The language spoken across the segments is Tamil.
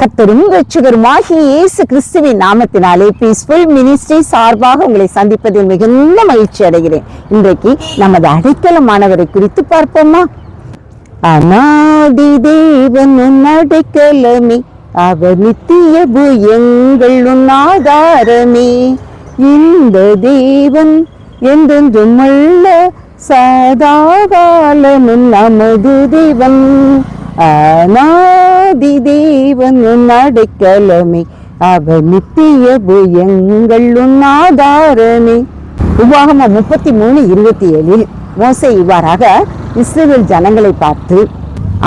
கர்த்தரும் ரட்சகருமாகிய இயேசு கிறிஸ்துவின் நாமத்தினாலே பீஸ்ஃபுல் மினிஸ்ட்ரி சார்பாக உங்களை சந்திப்பதில் மிகுந்த மகிழ்ச்சி அடைகிறேன். இன்றைக்கு நமது அடைக்கலமானவரை குறித்து பார்ப்போமா? அநாதி தேவன் உன் அடைக்கலமே அவர் நித்திய புயங்கள் உன் ஆதாரமே. இந்த தேவன் என்றென்றும் உள்ள சதாகாலமும் நமது தேவன். ஆதி தேவன் அடைக்கலமே. அவர் நித்திய புயங்கள் உன் உபாகம முப்பத்தி மூணு இருபத்தி ஏழில் மோசை இவ்வாறாக இஸ்ரேல் ஜனங்களை பார்த்து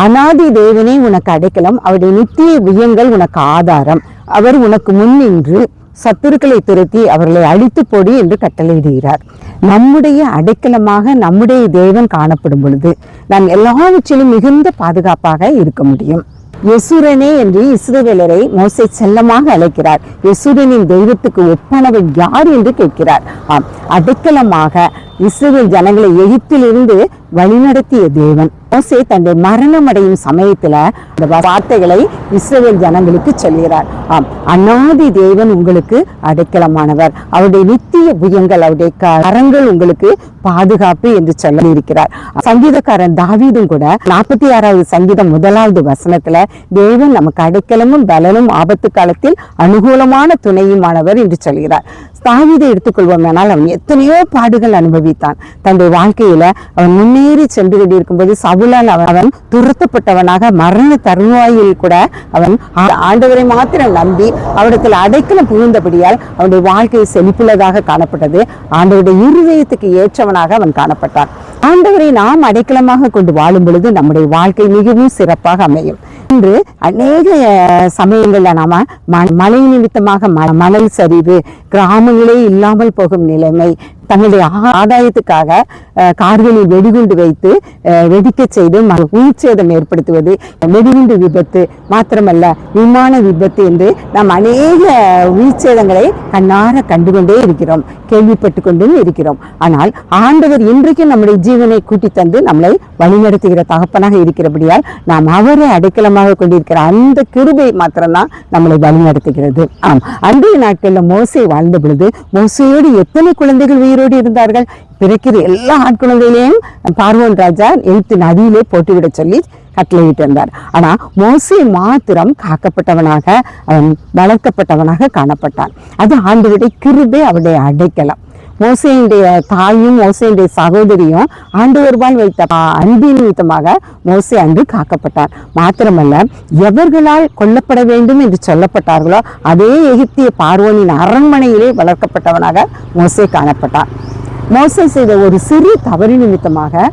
அனாதி தேவனே உனக்கு அடைக்கலம் அவருடைய நித்திய புயங்கள் உனக்கு ஆதாரம். அவர் உனக்கு முன்னின்று சத்துருக்களை துரத்தி அவர்களை அழித்து போடி என்று கட்டளையிடுகிறார். நம்முடைய அடைக்கலமாக நம்முடைய தேவன் காணப்படும் பொழுது நாம் எல்லாவற்றிலும் மிகுந்த பாதுகாப்பாக இருக்க முடியும். யசுரனே என்று இஸ்ரவேலரை மோசை செல்லமாக அழைக்கிறார். யசுரனின் தெய்வத்துக்கு ஒப்பானவன் யார் என்று கேட்கிறார். ஆம் அடைக்கலமாக இஸ்ரேல் ஜனங்களை எகிப்திலிருந்து வழிநடத்திய தேவன். மோசே தன்னுடைய மரணம் அடையும் சமயத்துல இந்த வார்த்தைகளை இஸ்ரேல் ஜனங்களுக்கு சொல்கிறார். ஆம் அண்ணாதி தேவன் உங்களுக்கு அடைக்கலமானவர். அவருடைய நித்திய புயங்கள் அவருடைய கரங்கள் உங்களுக்கு பாதுகாப்பு என்று சொல்லி இருக்கிறார் சங்கீதக்காரன் தாவீதும் கூட நாற்பத்தி ஆறாவது சங்கீதம் முதலாவது வசனத்துல தேவன் நமக்கு அடைக்கலமும் பலனும் ஆபத்து காலத்தில் அனுகூலமான துணையுமானவர் என்று சொல்கிறார். தாவீதை எடுத்துக்கொள்வோமானால் அவன் எத்தனையோ பாடுகள் அனுபவித்தான். தன்னுடைய வாழ்க்கையில அவன் முன்னேறி சென்று கொண்டிருக்கும்போது சவுலால் அவன் அவன் துரத்தப்பட்டவனாக மரண தருவாயில் கூட அவன் ஆ- ஆண்டவரை மாத்திரம் நம்பி அவரிடத்தில் அடைக்கலம் புகுந்தபடியால் அவனுடைய வாழ்க்கை செழிப்புள்ளதாக காணப்பட்டது. ஆண்டவருடைய இருதயத்துக்கு ஏற்றவனாக அவன் காணப்பட்டான். ஆண்டவரை நாம் அடைக்கலமாக கொண்டு வாழும் பொழுது நம்முடைய வாழ்க்கை மிகவும் சிறப்பாக அமையும். இன்று அநேக சமயங்களில் நாம ம- மழை நிமித்தமாக ம- மணல் சரிவு கிராமங்களே இல்லாமல் போகும் நிலைமை தங்களுடைய ஆதாயத்துக்காக கார்களில் வெடிகுண்டு வைத்து வெடிக்க செய்து ம- உயிர் சேதம் ஏற்படுத்துவது வெடிகுண்டு விபத்து மாத்திரமல்ல விமான விபத்து என்று நாம் அநேக உயிர் சேதங்களை கண்ணார கண்டுகொண்டே இருக்கிறோம் கேள்விப்பட்டு கொண்டும் இருக்கிறோம். ஆனால் ஆண்டவர் இன்றைக்கும் நம்முடைய ஜீவனை கூட்டி தந்து நம்மளை வழிநடத்துகிற தகப்பனாக இருக்கிறபடியால் நாம் அவரை அடைக்கலமாக கொண்டிருக்கிற அந்த கிருபை மாத்திரம்தான் நம்மளை வழிநடத்துகிறது. ஆம். அன்றைய நாட்களில் மோசை வாழ்ந்த பொழுது மோசையோடு எத்தனை குழந்தைகள் உயிரோடு இருந்தார்கள். பிறக்கிற எல்லா ஆட்குழந்தையிலையும் பார்வோன் ராஜா எழுத்து நதியிலே போட்டுவிட சொல்லி கட்டளையிட்டு இருந்தார் ஆனா மோசே மாத்திரம் காக்கப்பட்டவனாக அவன் வளர்க்கப்பட்டவனாக காணப்பட்டான். அது ஆண்டுவிட கிருபே அவருடைய அடைக்கலம். மோசையினுடைய தாயும் மோசையினுடைய சகோதரியும் ஆண்டவர்பால் வைத்த அன்பின் நிமித்தமாக மோசை அன்று காக்கப்பட்டார். மாத்திரமல்ல எவர்களால் கொல்லப்பட வேண்டும் என்று சொல்லப்பட்டார்களோ அதே எகிப்திய பார்வோனின் அரண்மனையிலே வளர்க்கப்பட்டவனாக மோசை காணப்பட்டார். மோசம் செய்த ஒரு சிறு தவறு நிமித்தமாக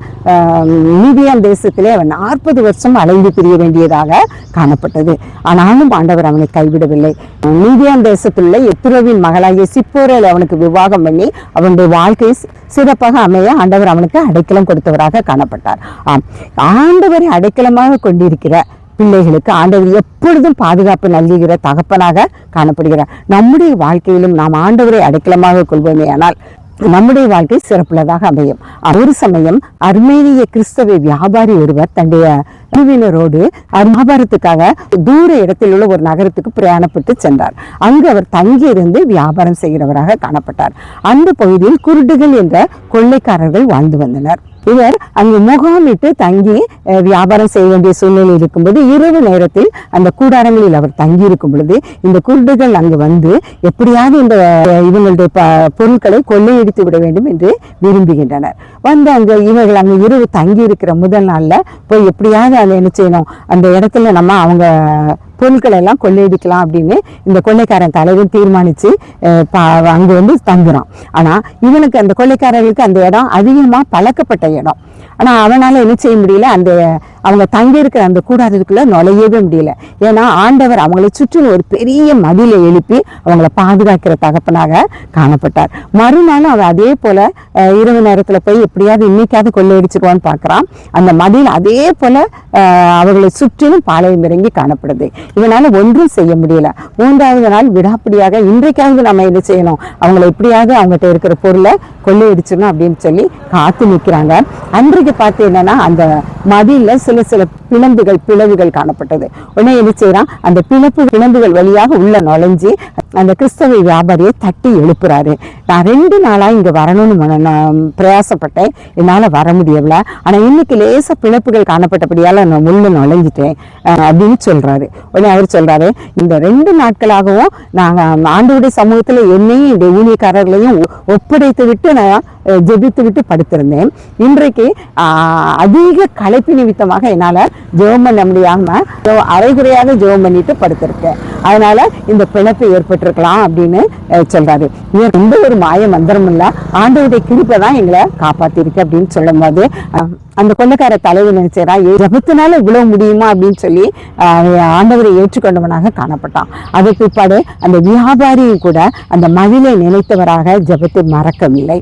மீதியான் தேசத்திலே அவன் நாற்பது வருஷம் அலைந்து திரிய வேண்டியதாக காணப்பட்டது. ஆனாலும் ஆண்டவர் அவனை கைவிடவில்லை. மீதியான் தேசத்துள்ள எத்துரோவின் மகளாகிய சிப்போரில் அவனுக்கு விவாகம் பண்ணி அவனுடைய வாழ்க்கை சிறப்பாக அமைய ஆண்டவர் அவனுக்கு அடைக்கலம் கொடுத்தவராக காணப்பட்டார். ஆம் ஆண்டவரை அடைக்கலமாக கொண்டிருக்கிற பிள்ளைகளுக்கு ஆண்டவர் எப்பொழுதும் பாதுகாப்பு நல்குகிற தகப்பனாக காணப்படுகிறார். நம்முடைய வாழ்க்கையிலும் நாம் ஆண்டவரை அடைக்கலமாக கொள்வோமே ஆனால் நம்முடைய வாழ்க்கை சிறப்புள்ளதாக அமையும். ஒரு சமயம் அர்மேனிய கிறிஸ்தவ வியாபாரி ஒருவர் தன்னுடைய குழுவினரோடு வியாபாரத்துக்காக தூர இடத்தில் உள்ள ஒரு நகரத்துக்கு பிரயாணப்பட்டு சென்றார். அங்கு அவர் தங்கியிருந்து வியாபாரம் செய்கிறவராக காணப்பட்டார். அந்த பகுதியில் குருடுகள் என்ற கொள்ளைக்காரர்கள் வாழ்ந்து வந்தனர். இவர் அங்கு முகாமிட்டு தங்கி வியாபாரம் செய்ய வேண்டிய சூழ்நிலை இருக்கும்போது இரவு நேரத்தில் அந்த கூடாரங்களில் அவர் தங்கி இருக்கும் பொழுது இந்த குருடுகள் அங்கு வந்து எப்படியாவது இந்த இவங்களுடைய ப- பொருட்களை கொள்ளையடித்து விட வேண்டும் என்று விரும்புகின்றனர். வந்து அங்கு இவர்கள் அங்கு இரவு தங்கி இருக்கிற முதல் நாள்ல போய் எப்படியாவது அதை என்ன செய்யணும்? அந்த இடத்துல நம்ம அவங்க பொருட்களை எல்லாம் கொள்ளையடிக்கலாம் அப்படின்னு இந்த கொள்ளைக்காரன் தலைவன் தீர்மானிச்சு அஹ், அங்க வந்து தங்குறான். ஆனா இவனுக்கு அந்த கொள்ளைக்காரர்களுக்கு அந்த இடம் அதிகமா பழக்கப்பட்ட இடம். ஆனால் அவனால் என்ன செய்ய முடியல? அந்த அவங்க தங்கியிருக்கிற அந்த கூடாரத்துக்குள்ளே நுழையவே முடியல. ஏன்னா ஆண்டவர் அவங்களை சுற்றிலும் ஒரு பெரிய மதிலை எழுப்பி அவங்கள பாதுகாக்கிற தகப்பனாக காணப்பட்டார். மறுநாளும் அவர் அதே போல் இரவு நேரத்தில் போய் எப்படியாவது இன்னைக்காவது கொள்ளையடிச்சிருவான்னு பார்க்குறான். அந்த மதில் அதே போல் அவர்களை சுற்றிலும் பாளையம் இறங்கி காணப்படுது. இவனால் ஒன்றும் செய்ய முடியல. மூன்றாவது நாள் விடாப்பிடியாக இன்றைக்காவது நம்ம என்ன செய்யணும்? அவங்கள எப்படியாவது அவங்ககிட்ட இருக்கிற பொருளை கொள்ளையடிச்சிடணும் அப்படின்னு சொல்லி காத்து நிற்கிறாங்க. அன்றைக்கு பார்த்து என்னன்னா அந்த மதியில சில சில பிளம்புகள் பிளவுகள் காணப்பட்டது. உடனே என்ன செய்யறான் அந்த பிளப்பு பிளம்புகள் வழியாக உள்ள நுழைஞ்சு அந்த கிறிஸ்தவ வியாபாரியை தட்டி எழுப்புறாரு. நான் ரெண்டு நாளா இங்க வரணும்னு நான் பிரயாசப்பட்டேன். என்னால வர முடியல ஆனா இன்னைக்கு லேச பிளப்புகள் காணப்பட்டபடியால நான் உள்ள நுழைஞ்சிட்டேன் அப்படின்னு சொல்றாரு. உடனே அவர் சொல்றாரு இந்த ரெண்டு நாட்களாகவும் நான் ஆண்டவருடைய சமூகத்துல என்னையும் இந்த ஊழியக்காரர்களையும் ஒப்படைத்து விட்டு நான் ஜெபித்து விட்டு படுத்திருந்தேன். இன்றைக்கு அதிக களைப்பு நிமித்தமாக என்னால ஜெபம் பண்ண முடியாம அரைகுறையாக ஜெபம் பண்ணிட்டு படுத்திருக்கேன். அதனால இந்த பிணப்பு ஏற்பட்டிருக்கலாம் அப்படின்னு சொல்றாரு. இது ரொம்ப ஒரு மாய மந்திரம் இல்லை. ஆண்டவருடைய கிழிப்பை தான் எங்களை காப்பாத்திருக்கு அப்படின்னு சொல்லும்போது அஹ், அந்த கொள்ளக்கார தலைவர் நினைச்சாரா ஜபத்தினால இவ்வளவு முடியுமா? அப்படின்னு சொல்லி ஆண்டவரை ஏற்றுக்கொண்டவனாக காணப்பட்டான். அதற்கு பிற்பாடு அந்த வியாபாரியும் கூட அந்த மதிலை நினைத்தவராக ஜபத்தை மறக்கவில்லை.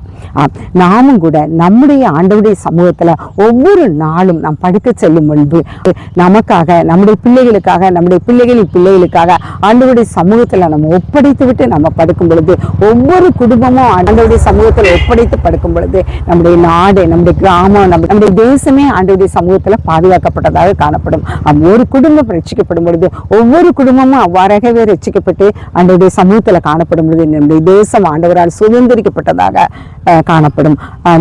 நாமும் கூட நம்முடைய ஆண்டவருடைய சமூகத்துல ஒவ்வொரு நாளும் நாம் படுக்க செல்லும் முன்பு நமக்காக நம்முடைய பிள்ளைகளுக்காக நம்முடைய பிள்ளைகளின் பிள்ளைகளுக்காக ஆண்டவருடைய சமூகத்துல நம்ம ஒப்படைத்து விட்டு நம்ம படுக்கும் பொழுது ஒவ்வொரு குடும்பமும் ஆண்டவருடைய சமூகத்தில் ஒப்படைத்து படுக்கும் பொழுது நம்முடைய நாடு நம்முடைய கிராமம் நம்ம நம்முடைய தேசமே ஆண்டவருடைய சமூகத்துல பாதுகாக்கப்பட்டதாக காணப்படும். ஒரு குடும்பம் ரட்சிக்கப்படும் பொழுது ஒவ்வொரு குடும்பமும் அவ்வாறாகவே ரட்சிக்கப்பட்டு ஆண்டவருடைய சமூகத்துல காணப்படும் பொழுது நம்முடைய தேசம் ஆண்டவரால் சுதந்திரிக்கப்பட்டதாக காணப்படும்.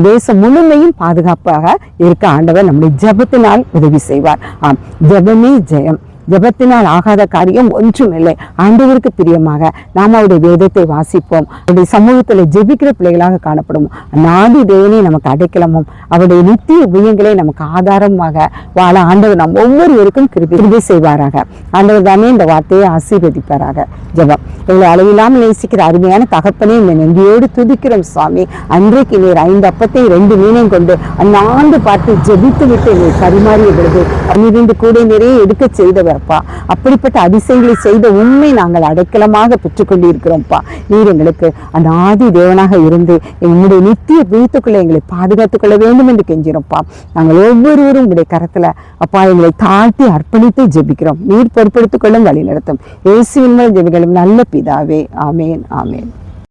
தேசம் முழுமையும் பாதுகாப்பாக இருக்க ஆண்டவர் நம்முடைய ஜெபத்தினால் உதவி செய்வார். ஆம் ஜெபமே ஜெயம். ஜெபத்தினால் ஆகாத காரியம் ஒன்றும் இல்லை. ஆண்டவருக்கு பிரியமாக நாம் அவருடைய வேதத்தை வாசிப்போம். அவருடைய சமூகத்தில் ஜெபிக்கிற பிள்ளைகளாக காணப்படும். நாடி தேவனை நமக்கு அடைக்கலமும். அவருடைய நித்திய உயங்களை நமக்கு ஆதாரமாக வாழ ஆண்டவர் நம் ஒவ்வொருவருக்கும் கிருபி கிருபி செய்வாராக. ஆண்டவர் தானே இந்த வார்த்தையை ஆசீர்வதிப்பாராக. ஜெபம். எங்களை அளவில்லாமல் நேசிக்கிற அருமையான தகப்பனே இந்த நன்றியோடு துதிக்கிறோம் சுவாமி. அன்றைக்கு நீர் ஐந்து அப்பத்தை ரெண்டு மீனையும் கொண்டு அந்நாண்டு பார்த்து ஜெபித்து விட்டு நீர் பரிமாறிய பொழுது பன்னிரண்டு கூடை நிறைய எடுக்க செய்தவர்ப்பா அப்படிப்பட்ட அதிசயங்களை செய்த உண்மை நாங்கள் அடைக்கலமாக பெற்றுக்கொண்டிருக்கிறோம்ப்பா. நீர் எங்களுக்கு அந்த ஆதி தேவனாக இருந்து எங்களுடைய நித்திய வீட்டுக்குள்ளே எங்களை பாதுகாத்துக் கொள்ள வேண்டும் என்று கெஞ்சிரோம்ப்பா நாங்கள் ஒவ்வொருவரும் உங்களுடைய கரத்துல அப்பா எங்களை தாழ்த்தி அர்ப்பணித்து ஜெபிக்கிறோம். நீர் பொறுப்படுத்திக் கொள்ளும் வழி நடத்தும் இயேசுவின் மேல் ஜெபிகளும் நல்ல பிதாவே. ஆமேன் ஆமேன்.